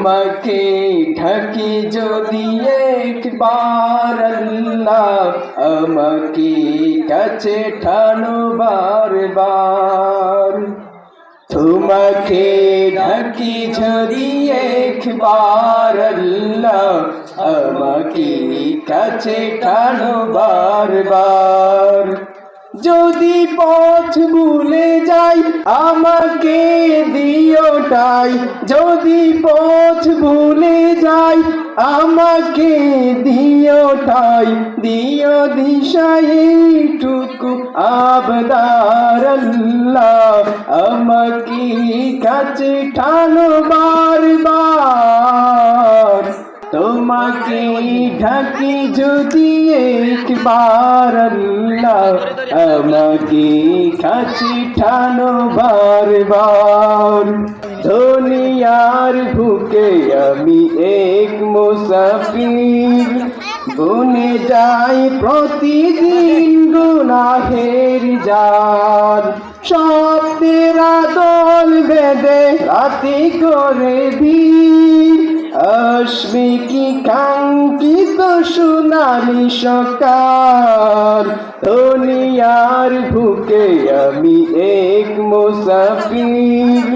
তোমাকে ঢাকি যদি একবার আল্লাহ আমাকে কাছে ঠানো বারবার। তোমাকে ঢাকি যদি একবার আল্লাহ আমাকে কাছে টানো বারবার। যদি পথ ভুলে যাই, আমাকে দিওটাই যদি পথ ভুলে যাই, আমাকে দিওটাই দিও দিশাই টুকু আবদার আল্লাহ। আমাকে কাছে টানো বারবার। ঢাকি যদি একবার আল্লাহ আমাকে কাছে ঠানো বারবার। দুনিয়ার বুকে আমি এক মুসাফির। গুনে যাই প্রতিদিন গুনাহের যার স্বপ্নের দল বেদে রাতি করে ভিড় আসবে কি কাঙ্ক্ষিত সোনালি সকাল দুনিয়ার বুকে আমি এক মুসাফির।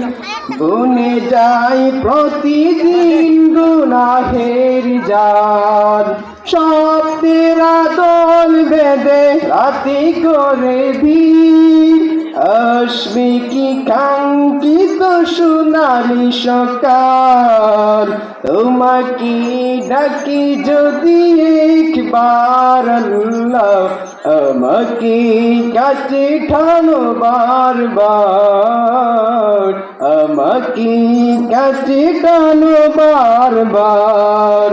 গুনে যাই প্রতিদিন গুনাহের যার স্বপ্নের দল বেদে রাতি করে ভিড় আসবে কি কাঙ্ক্ষিত সোনালি সকাল তোমাকে ডাকি যদি একবার আমাকে কাছে ঠানো বারবার। আমাকে কাছে টানো বারবার।